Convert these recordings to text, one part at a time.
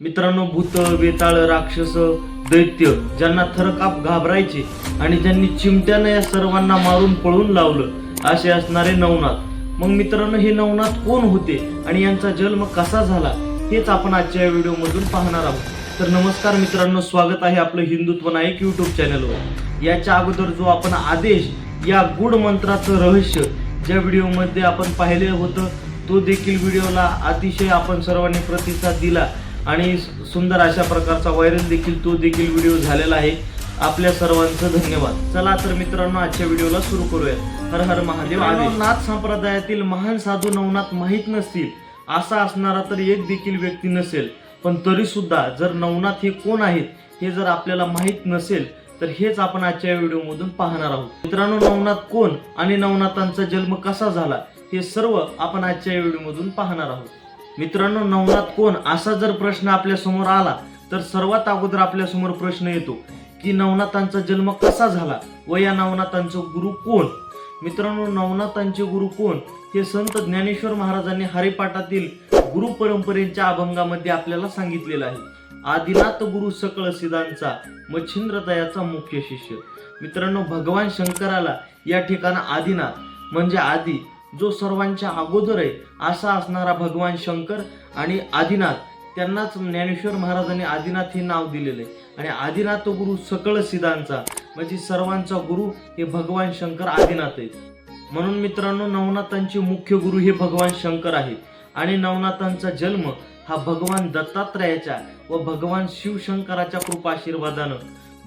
मित्रांनो भूत वेताळ राक्षस दैत्य ज्यांना थरकाप घाबरायचे आणि ज्यांनी चिमट्यानं या सर्वांना मारून पळून लावलं असे असणारे नवनाथ. मग मित्रांनो हे नवनाथ कोण होते आणि यांचा जन्म कसा झाला हेच आपण आजच्या या व्हिडिओमधून पाहणार आहोत. तर नमस्कार मित्रांनो स्वागत आहे आपलं हिंदुत्व नाईक यूट्यूब चॅनलवर याच्या अगोदर जो आपण आदेश या गुड मंत्राचं रहस्य ज्या व्हिडिओमध्ये आपण पाहिले होतं तो देखील व्हिडिओला अतिशय आपण सर्वांनी प्रतिसाद दिला. आणि सुंदर अशा प्रकारचा व्हायरल देखील तो देखील व्हिडिओ झालेला आहे. आपल्या सर्वांचं धन्यवाद. चला तर मित्रांनो आजच्या व्हिडिओला सुरू करूया हर हर महादेव नाथ संप्रदायातील महान साधू नवनाथ माहीत नसतील असा असणारा तर एक देखील व्यक्ती नसेल. पण तरी सुद्धा जर नवनाथ हे कोण आहेत हे जर आपल्याला माहीत नसेल तर हेच आपण आजच्या व्हिडिओमधून पाहणार आहोत. मित्रांनो नवनाथ कोण आणि नवनाथांचा जन्म कसा झाला हे सर्व आपण आजच्या व्हिडिओ व्हिडिओमधून पाहणार आहोत. मित्रांनो नवनाथ कोण? असा जर प्रश्न आपल्यासमोर आला तर सर्वात अगोदर आपल्यासमोर प्रश्न येतो की नवनाथांचा जन्म कसा झाला व या नवनाथांचं गुरु कोण? मित्रांनो नवनाथांचे गुरु कोण? हे संत ज्ञानेश्वर महाराजांनी हरिपाठातील गुरु परंपरेच्या अभंगामध्ये आपल्याला सांगितलेलं आहे. आदिनाथ गुरु सकळ सिद्धांचा मच्छिंद्र दयाचा मुख्य शिष्य. मित्रांनो भगवान शंकराला या ठिकाणी आदिनाथ म्हणजे आदी जो सर्वांच्या अगोदर आहे असा असणारा भगवान शंकर आणि आदिनाथ. त्यांनाच ज्ञानेश्वर महाराजांनी आदिनाथ हे नाव दिलेलं आहे. आणि आदिनाथ तो गुरु सकळ सिद्धांचा म्हणजे सर्वांचा गुरु हे भगवान शंकर आदिनाथ आहेत. म्हणून मित्रांनो नवनाथांचे मुख्य गुरु हे भगवान शंकर आहेत. आणि नवनाथांचा जन्म हा भगवान दत्तात्रयाच्या व भगवान शिवशंकराच्या कृपाशीर्वादानं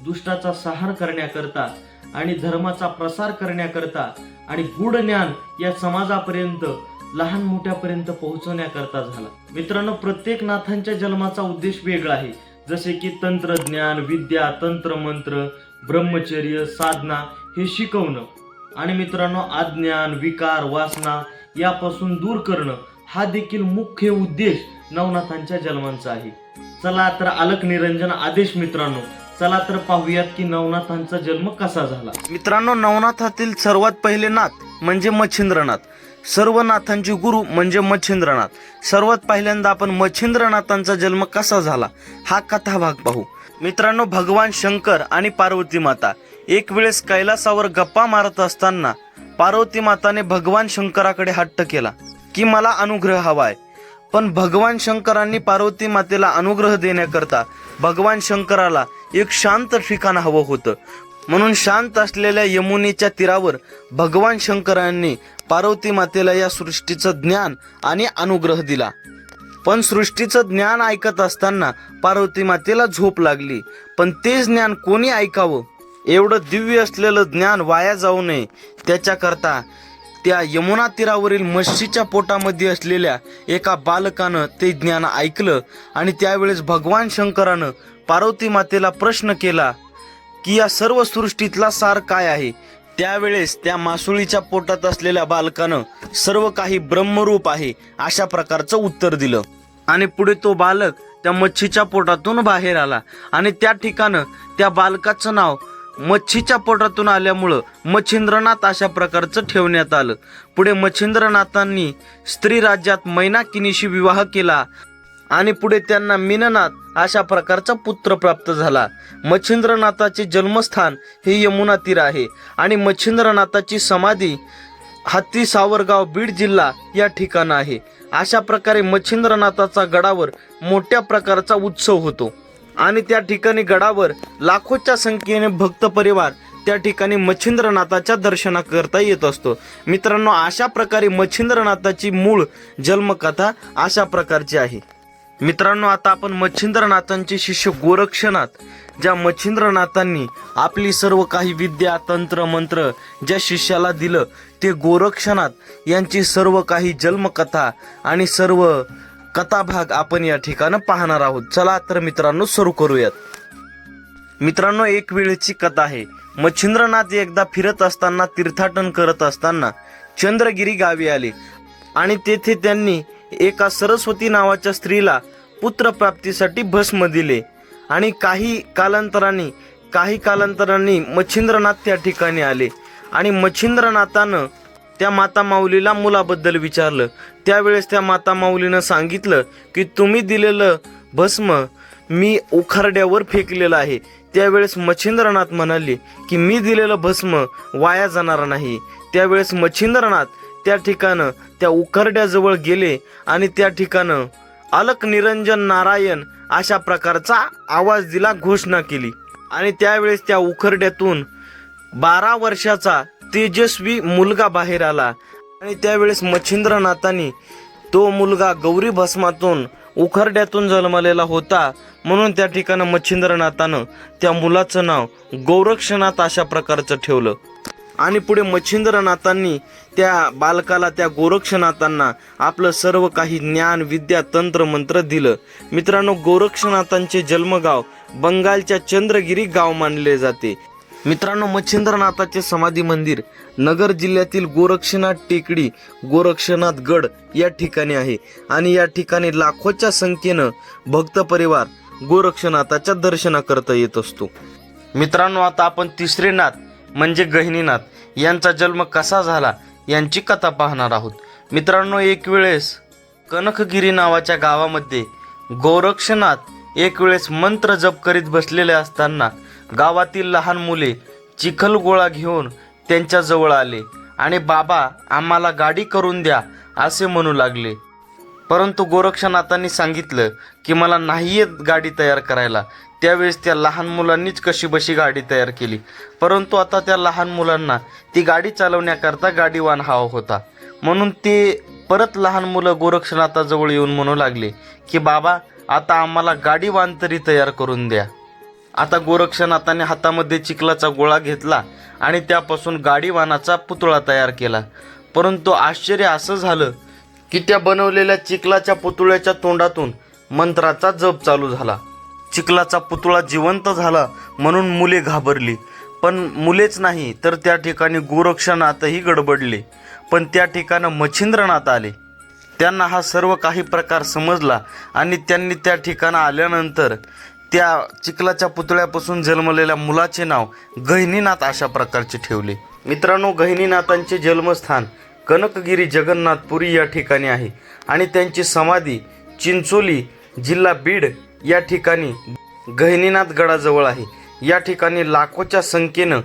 दुष्टाचा सहार करण्याकरता आणि धर्माचा प्रसार करण्याकरता आणि गूढ ज्ञान या समाजापर्यंत लहान मोठ्यापर्यंत पोहोचवण्याकरता झाला. मित्रांनो प्रत्येक नाथांच्या जन्माचा उद्देश वेगळा आहे. जसे की तंत्रज्ञान विद्या तंत्रमंत्र ब्रह्मचर्य साधना हे शिकवणं. आणि मित्रांनो अज्ञान विकार वासना यापासून दूर करणं हा देखील मुख्य उद्देश नवनाथांच्या जन्मांचा आहे. चला तर अलक निरंजन आदेश मित्रांनो चला तर पाहूयात की नवनाथांचा जन्म कसा झाला. मित्रांनो नवनाथातील सर्वात पहिले नाथ म्हणजे मच्छिंद्रनाथ. सर्व नाथांचे गुरु म्हणजे मच्छिंद्रनाथ. सर्वात पहिल्यांदा आपण मच्छिंद्रनाथांचा जन्म कसा झाला हा कथा भाग पाहू. मित्रांनो भगवान शंकर आणि पार्वती माता एक वेळेस कैलासावर गप्पा मारत असताना पार्वती माताने भगवान शंकराकडे हट्ट केला की मला अनुग्रह हवाय. पण भगवान शंकरांनी पार्वती मातेला अनुग्रह देण्याकरता भगवान शंकराला एक शांत ठिकाण हवं होतं. म्हणून शांत असलेल्या यमुनेच्या तीरावर भगवान शंकरांनी पार्वती मातेला या सृष्टीचं ज्ञान आणि अनुग्रह दिला. पण सृष्टीचं ज्ञान ऐकत असताना पार्वती मातेला झोप लागली. पण ते ज्ञान कोणी ऐकावं? एवढं दिव्य असलेलं ज्ञान वाया जाऊ नये. त्याच्याकरता त्या यमुना तीरावरील मच्छीच्या पोटामध्ये असलेल्या एका बालकानं ते ज्ञान ऐकलं आणि त्यावेळेस भगवान शंकरानं पार्वती मातेला प्रश्न केला की या सर्व सृष्टीतला सार काय आहे? त्यावेळेस त्या मासुळीच्या पोटात असलेल्या बालकानं सर्व काही ब्रह्मरूप आहे अशा प्रकारचं उत्तर दिलं. आणि पुढे तो बालक त्या मच्छीच्या पोटातून बाहेर आला आणि त्या ठिकाणं त्या बालकाचं नाव मच्छीच्या पोटातून आल्यामुळं मच्छिंद्रनाथ अशा प्रकारचं ठेवण्यात आलं. पुढे मच्छिंद्रनाथांनी स्त्री राज्यात मैनाकिनीशी विवाह केला आणि पुढे त्यांना मीननाथ अशा प्रकारचा पुत्र प्राप्त झाला. मच्छिंद्रनाथाचे जन्मस्थान हे यमुना तीर आहे आणि मच्छिंद्रनाथाची समाधी हत्ती सावरगाव बीड जिल्हा या ठिकाण आहे. अशा प्रकारे मच्छिंद्रनाथाचा गडावर मोठ्या प्रकारचा उत्सव होतो. आणि त्या ठिकाणी गडावर लाखोच्या संख्येने भक्त परिवार त्या ठिकाणी मच्छिंद्रनाथाच्या दर्शनाकरता येत असतो. मित्रांनो अशा प्रकारे मच्छिंद्रनाथाची मूळ जन्मकथा अशा प्रकारची आहे. मित्रांनो आता आपण मच्छिंद्रनाथांचे शिष्य गोरक्षनाथ ज्या मच्छिंद्रनाथांनी आपली सर्व काही विद्या तंत्र मंत्र ज्या शिष्याला दिलं ते गोरक्षनाथ यांची सर्व काही जन्मकथा आणि सर्व कथाभाग आपण या ठिकाणी पाहणार आहोत. चला तर मित्रांनो सुरू करूयात. मित्रांनो एक वेळेची कथा आहे. मच्छिंद्रनाथ एकदा फिरत असताना तीर्थाटन करत असताना चंद्रगिरी गावी आले. आणि तेथे त्यांनी एका सरस्वती नावाच्या स्त्रीला पुत्रप्राप्तीसाठी भस्म दिले. आणि काही कालांतराने काही कालांतराने मच्छिंद्रनाथ त्या ठिकाणी आले. आणि मच्छिंद्रनाथानं त्या माता माऊलीला मुलाबद्दल विचारलं. त्यावेळेस त्या माता माऊलीनं सांगितलं की तुम्ही दिलेलं भस्म मी उखारड्यावर फेकलेलं आहे. त्यावेळेस मच्छिंद्रनाथ म्हणाले की मी दिलेलं भस्म वाया जाणार नाही. त्यावेळेस मच्छिंद्रनाथ त्या ठिकाणं त्या उखरड्याजवळ गेले आणि त्या ठिकाणं अलक निरंजन नारायण अशा प्रकारचा आवाज दिला घोषणा केली. आणि त्यावेळेस त्या उखरड्यातून बारा वर्षाचा तेजस्वी मुलगा बाहेर आला आणि त्यावेळेस मच्छिंद्रनाथांनी तो मुलगा गौरी भस्मातून उखरड्यातून जन्मलेला होता. म्हणून त्या ठिकाणी मच्छिंद्रनाथानं त्या मुलाचं नाव गोरक्षनाथ अशा प्रकारचं ठेवलं. आणि पुढे मच्छिंद्रनाथांनी त्या बालकाला त्या गोरक्षनाथांना आपलं सर्व काही ज्ञान विद्या तंत्र मंत्र दिलं. मित्रांनो गोरक्षनाथांचे जन्मगाव बंगालच्या चंद्रगिरी गाव मानले जाते. मित्रांनो मच्छिंद्रनाथाचे समाधी मंदिर नगर जिल्ह्यातील गोरक्षनाथ टेकडी गोरक्षनाथ गड या ठिकाणी आहे. आणि या ठिकाणी लाखोच्या संख्येनं भक्त परिवार गोरक्षनाथाच्या दर्शनाकरता येत असतो. मित्रांनो आता आपण तिसरे नाथ म्हणजे गहिनीनाथ यांचा जन्म कसा झाला यांची कथा पाहणार आहोत. मित्रांनो एक वेळेस कनकगिरी नावाच्या गावामध्ये गोरक्षनाथ एक वेळेस मंत्र जप करीत बसलेले असताना गावातील लहान मुले चिखल गोळा घेऊन त्यांच्याजवळ आले. आणि बाबा आम्हाला गाडी करून द्या असे म्हणू लागले. परंतु गोरक्षनाथांनी सांगितलं की मला नाही येत गाडी तयार करायला. त्यावेळेस त्या लहान मुलांनीच कशी बशी गाडी तयार केली. परंतु आता त्या लहान मुलांना ती गाडी चालवण्याकरता गाडीवान हवा होता. म्हणून ते परत लहान मुलं गोरक्षनाथाजवळ येऊन म्हणू लागले की बाबा आता आम्हाला गाडीवान तरी तयार करून द्या. आता गोरक्षनाथाने हातामध्ये चिखलाचा गोळा घेतला आणि त्यापासून गाडीवानाचा पुतळा तयार केला. परंतु आश्चर्य असं झालं की त्या बनवलेल्या चिखलाच्या पुतळ्याच्या तोंडातून मंत्राचा जप चालू झाला. चिखलाचा पुतळा जिवंत झाला म्हणून मुले घाबरली. पण मुलेच नाही तर त्या ठिकाणी गोरक्षनाथही गडबडले. पण त्या ठिकाणं मच्छिंद्रनाथ आले. त्यांना हा सर्व काही प्रकार समजला आणि त्यांनी त्या ठिकाणं आल्यानंतर त्या चिखलाच्या पुतळ्यापासून जन्मलेल्या मुलाचे नाव गहिनीनाथ अशा प्रकारचे ठेवले. मित्रांनो गहिनीनाथांचे जन्मस्थान कनकगिरी जगन्नाथपुरी या ठिकाणी आहे आणि त्यांची समाधी चिंचोली जिल्हा बीड या ठिकाणी गहिनीनाथ गडाजवळ आहे. या ठिकाणी लाखोच्या संख्येनं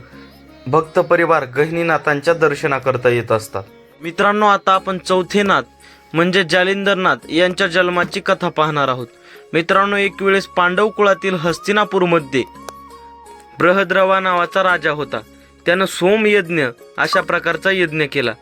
भक्त परिवार गहिनीनाथांच्या दर्शनाकरता येत असतात. मित्रांनो आता आपण चौथे नाथ म्हणजे जालिंदरनाथ यांच्या जन्माची कथा पाहणार आहोत. मित्रांनो एक वेळेस पांडव कुळातील हस्तिनापूरमध्ये बृहद्रवा नावाचा राजा होता. त्यानं सोमयज्ञ अशा प्रकारचा यज्ञ केला.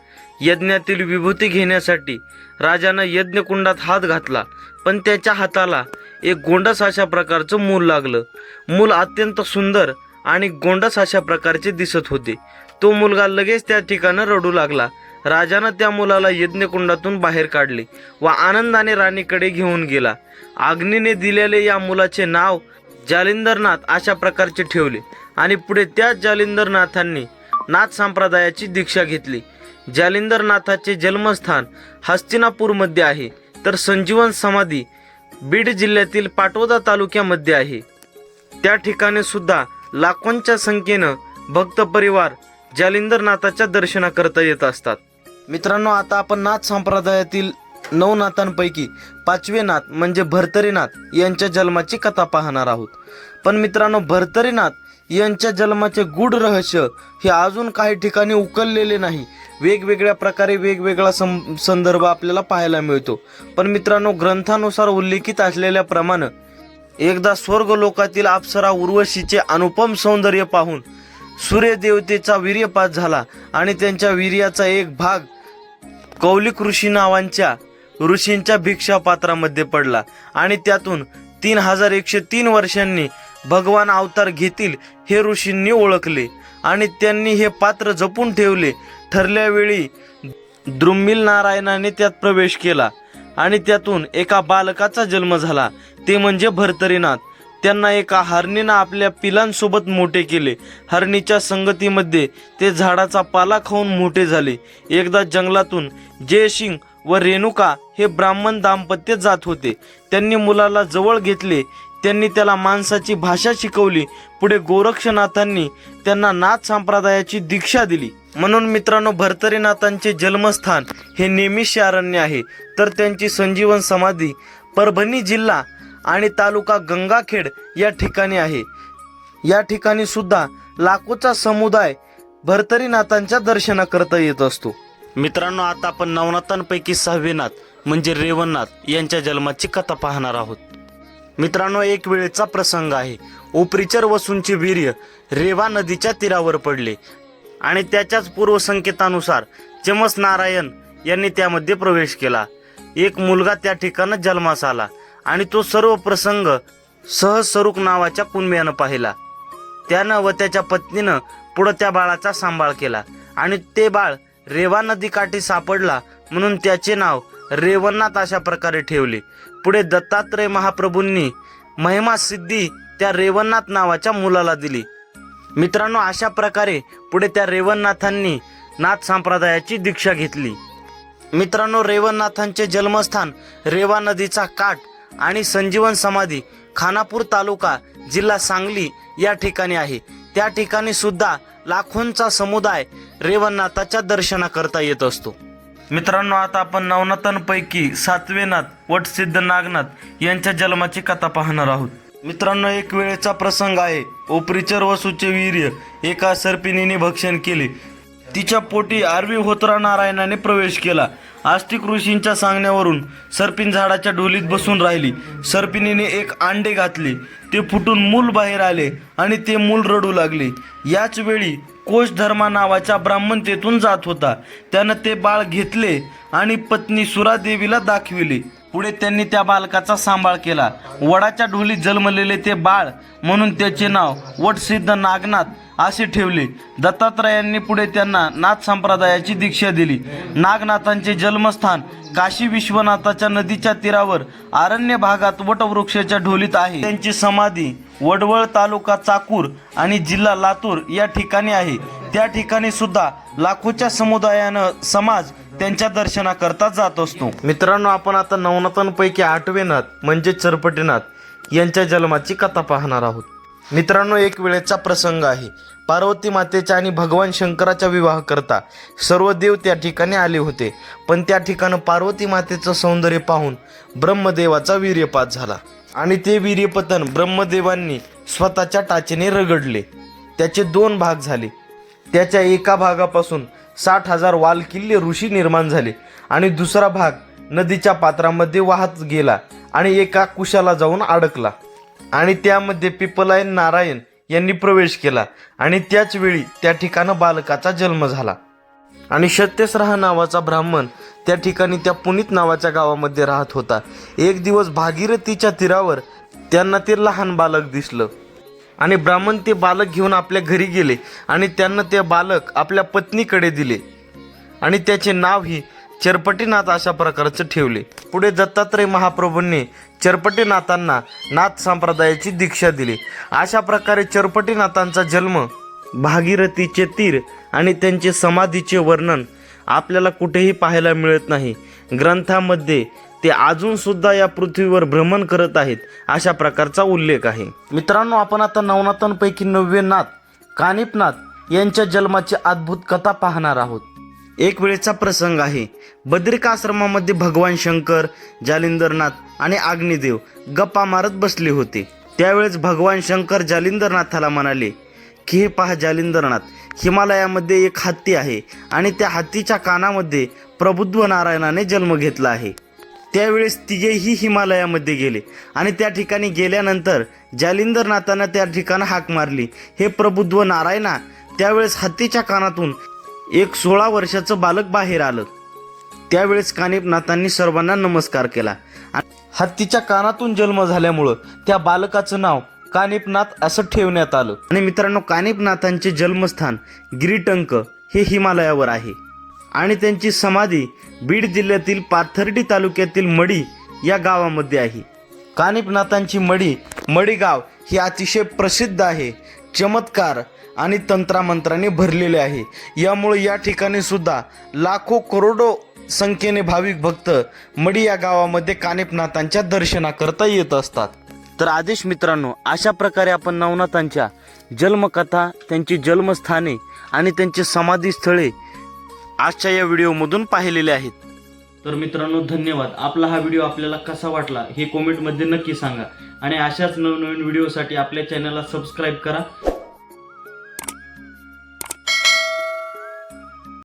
यज्ञातील विभूती घेण्यासाठी राजानं यज्ञकुंडात हात घातला पण त्याच्या हाताला एक गोंडस अशा प्रकारचं मूल लागलं. मूल अत्यंत सुंदर आणि गोंडस अशा प्रकारचे दिसत होते. तो मुलगा लगेच त्या ठिकाणं रडू लागला. राजानं त्या मुलाला यज्ञकुंडातून बाहेर काढले व आनंदाने राणीकडे घेऊन गेला. अग्नीने दिलेले या मुलाचे नाव जालिंदरनाथ अशा प्रकारचे ठेवले आणि पुढे त्याच जालिंदरनाथांनी नाथ संप्रदायाची दीक्षा घेतली. जालिंदरनाथाचे जन्मस्थान हस्तिनापूरमध्ये आहे तर संजीवन समाधी बीड जिल्ह्यातील पाटोदा तालुक्यामध्ये आहे. त्या ठिकाणी सुद्धा लाखोंच्या संख्येनं भक्त परिवार जालिंदरनाथाच्या दर्शनाकरता येत असतात. मित्रांनो आता आपण नाथ संप्रदायातील नऊ नाथांपैकी पाचवे नाथ म्हणजे भरतरीनाथ यांच्या जन्माची कथा पाहणार आहोत. पण मित्रांनो भरतरीनाथ यांच्या जन्माचे गूढ रहस्य हे अजून काही ठिकाणी उकललेले नाही. वेगवेगळ्या प्रकारे वेगवेगळा सं संदर्भ आपल्याला पाहायला मिळतो. पण मित्रांनो ग्रंथानुसार उल्लेखित असलेल्याप्रमाणे एकदा स्वर्ग लोकातील अप्सरा उर्वशीचे अनुपम सौंदर्य पाहून सूर्यदेवतेचा वीर्यपात झाला आणि त्यांच्या वीर्याचा एक भाग कौलिक ऋषी नावांच्या ऋषींच्या भिक्षा पात्रामध्ये पडला आणि त्यातून तीन हजार एकशे तीन वर्षांनी भगवान अवतार घेतील हे ऋषींनी ओळखले आणि त्यांनी हे पात्र जपून ठेवले. ठरल्या वेळी द्रुमिल नारायणाने त्यात प्रवेश केला आणि त्यातून एका बालकाचा जन्म झाला. ते म्हणजे भरतरीनाथ. त्यांना एका हरणीनं आपल्या पिलांसोबत मोठे केले. हरणीच्या संगतीमध्ये ते झाडाचा पाला खाऊन मोठे झाले. एकदा जंगलातून जयसिंग व रेणुका हे ब्राह्मण दाम्पत्य जात होते. त्यांनी मुलाला जवळ घेतले. त्यांनी त्याला माणसाची भाषा शिकवली. पुढे गोरक्षनाथांनी त्यांना नाथ संप्रदायाची दीक्षा दिली. म्हणून मित्रांनो भरतरीनाथांचे जन्मस्थान हे नेमिष अरण्य आहे. तर त्यांची संजीवन समाधी परभणी जिल्हा आणि तालुका गंगाखेड या ठिकाणी आहे. या ठिकाणी सुद्धा लाखोचा समुदाय भरतरीनाथांच्या दर्शनाकरता येत असतो. मित्रांनो आता आपण नवनाथांपैकी सहावे नाथ म्हणजे रेवणनाथ यांच्या जन्माची कथा पाहणार आहोत. मित्रांनो एक वेळेचा प्रसंग आहे. उपरीचर वसूंचे वीर्य रेवा नदीच्या तीरावर पडले. आणि त्याच्याच पूर्वसंकेतानुसार चमस नारायण यांनी त्यामध्ये प्रवेश केला. एक मुलगा त्या ठिकाणी जन्मास आला. आणि तो सर्व प्रसंग सहज नावाच्या कुणब्यानं पाहिला. त्यानं व त्याच्या पत्नीनं पुढं त्या बाळाचा सांभाळ केला. आणि ते बाळ रेवा नदीकाठी सापडला म्हणून त्याचे नाव रेवन्नाथ अशा प्रकारे ठेवले. पुढे दत्तात्रय महाप्रभूंनी महिमा सिद्धी त्या रेवन्नाथ नावाच्या मुलाला दिली. मित्रांनो अशा प्रकारे पुढे त्या रेवन्नाथांनी नाथ संप्रदायाची दीक्षा घेतली. मित्रांनो रेवन्नाथांचे जन्मस्थान रेवा नदीचा काठ आणि संजीवन समाधी खानापूर तालुका जिल्हा सांगली या ठिकाणी आहे. त्या ठिकाणी सुद्धा लाखोंचा समुदाय रेवणनाथाच्या दर्शनाकरता येत असतो. मित्रांनो आता आपण नवनाथांपैकी सातवेनाथ वटसिद्ध नागनाथ यांच्या जन्माची कथा पाहणार आहोत. मित्रांनो एक वेळेचा प्रसंग आहे. ओपरीचर वसूचे वीर्य एका सर्पिणीने भक्षण केले. तिच्या पोटी आरवी होतरा नारायणाने प्रवेश केला. आस्तिक ऋषींच्या सांगण्यावरून सर्पिन झाडाच्या ढोलीत बसून राहिली. सर्पिणीने एक अंडे घातले. ते फुटून मूल बाहेर आले आणि ते मूल रडू लागले. याच वेळी कोश धर्मा नावाच्या ब्राह्मण तेथून जात होता. त्यानं ते बाळ घेतले आणि पत्नी सुरादेवीला दाखविले. पुढे त्यांनी त्या बालकाचा सांभाळ केला. वडाच्या ढोलीत जन्मलेले ते बाळ म्हणून त्याचे नाव वटसिद्ध नागनाथ असे ठेवले. दत्तात्रयांनी पुढे त्यांना नाथ संप्रदायाची दीक्षा दिली. नागनाथांचे जन्मस्थान काशी विश्वनाथाच्या नदीच्या तीरावर आरण्य भागात वटवृक्षाच्या ढोलीत आहे. त्यांची समाधी वडवळ तालुका चाकूर आणि जिल्हा लातूर या ठिकाणी आहे. त्या ठिकाणी सुद्धा लाखोच्या समुदायानं समाज त्यांच्या दर्शनाकरता जात असतो. मित्रांनो आपण आता नवनाथांपैकी आठवे नाथ म्हणजे चरपटीनाथ यांच्या जन्माची कथा पाहणार आहोत. मित्रांनो एक वेळेचा प्रसंग आहे. पार्वती मातेच्या आणि भगवान शंकराच्या विवाह करता सर्व देव त्या ठिकाणी आले होते. पण त्या ठिकाणं पार्वती मातेचं सौंदर्य पाहून ब्रह्मदेवाचा वीर्यपात झाला. आणि ते वीर्यपतन ब्रह्मदेवांनी स्वतःच्या टाचेने रगडले. त्याचे दोन भाग झाले. त्याच्या एका भागापासून साठ हजार वाल किल्ले ऋषी निर्माण झाले आणि दुसरा भाग नदीच्या पात्रामध्ये वाहत गेला आणि एका कुशाला जाऊन अडकला. आणि त्यामध्ये पिपलायन नारायण यांनी प्रवेश केला आणि त्याच वेळी त्या ठिकाणं बालकाचा जन्म झाला. आणि सत्यसराहा नावाचा ब्राह्मण त्या ठिकाणी त्या पुनीत नावाच्या गावामध्ये राहत होता. एक दिवस भागीरथीच्या तीरावर त्यांना ते लहान बालक दिसलं. आणि ब्राह्मण ते बालक घेऊन आपल्या घरी गेले आणि त्यांना ते बालक आपल्या पत्नीकडे दिले. आणि त्याचे नावही चरपटीनाथ अशा प्रकारचं ठेवले. पुढे दत्तात्रय महाप्रभूंनी चरपटीनाथांना नाथ संप्रदायाची दीक्षा दिली. अशा प्रकारे चरपटीनाथांचा जन्म भागीरथीचे तीर आणि त्यांचे समाधीचे वर्णन आपल्याला कुठेही पाहायला मिळत नाही. ग्रंथामध्ये ते अजून सुद्धा या पृथ्वीवर भ्रमण करत आहेत अशा प्रकारचा उल्लेख आहे. मित्रांनो आपण आता नवनाथांपैकी नववे नाथ कानिपनाथ यांच्या जन्माची अद्भुत कथा पाहणार आहोत. एक वेळेचा प्रसंग आहे. बद्रिका आश्रमामध्ये भगवान शंकर जालिंदरनाथ आणि अग्निदेव गप्पा मारत बसले होते. त्यावेळेस भगवान शंकर जालिंदरनाथाला म्हणाले की हे पहा जालिंदरनाथ हिमालयामध्ये एक हत्ती आहे आणि त्या हत्तीच्या कानामध्ये प्रबुद्ध नारायणाने जन्म घेतला आहे. त्यावेळेस तिघेही हिमालयामध्ये गेले आणि त्या ठिकाणी गेल्यानंतर जालिंदरनाथानं त्या ठिकाणी हाक मारली. हे प्रबुद्ध नारायणा त्यावेळेस हत्तीच्या कानातून एक सोळा वर्षाचं बालक बाहेर आलं. त्यावेळेस कानिपनाथांनी सर्वांना नमस्कार केला. आणि हत्तीच्या कानातून जन्म झाल्यामुळं त्या बालकाचं नाव कानिपनाथ असं ठेवण्यात आलं. आणि मित्रांनो कानिपनाथांचे जन्मस्थान गिरिटंक हे हिमालयावर आहे. आणि त्यांची समाधी बीड जिल्ह्यातील पाथर्डी तालुक्यातील मडी या गावामध्ये आहे. कानिपनाथांची मडी मडीगाव ही अतिशय प्रसिद्ध आहे चमत्कार आणि तंत्रामंत्राने भरलेले आहे. यामुळे या ठिकाणी सुद्धा लाखो करोडो संख्येने भाविक भक्त मडी या गावामध्ये कानिपनाथांच्या दर्शनाकरता येत असतात. तर आदेश मित्रांनो अशा प्रकारे आपण नवनाथांच्या जन्मकथा त्यांची जन्मस्थाने आणि त्यांची समाधी स्थळे आजच्या या व्हिडिओमधून पाहिलेले आहेत. तर मित्रांनो धन्यवाद. आपला हा व्हिडिओ आपल्याला कसा वाटला हे कॉमेंटमध्ये नक्की सांगा. आणि अशाच नवनवीन व्हिडिओसाठी आपल्या चॅनलला सबस्क्राईब करा.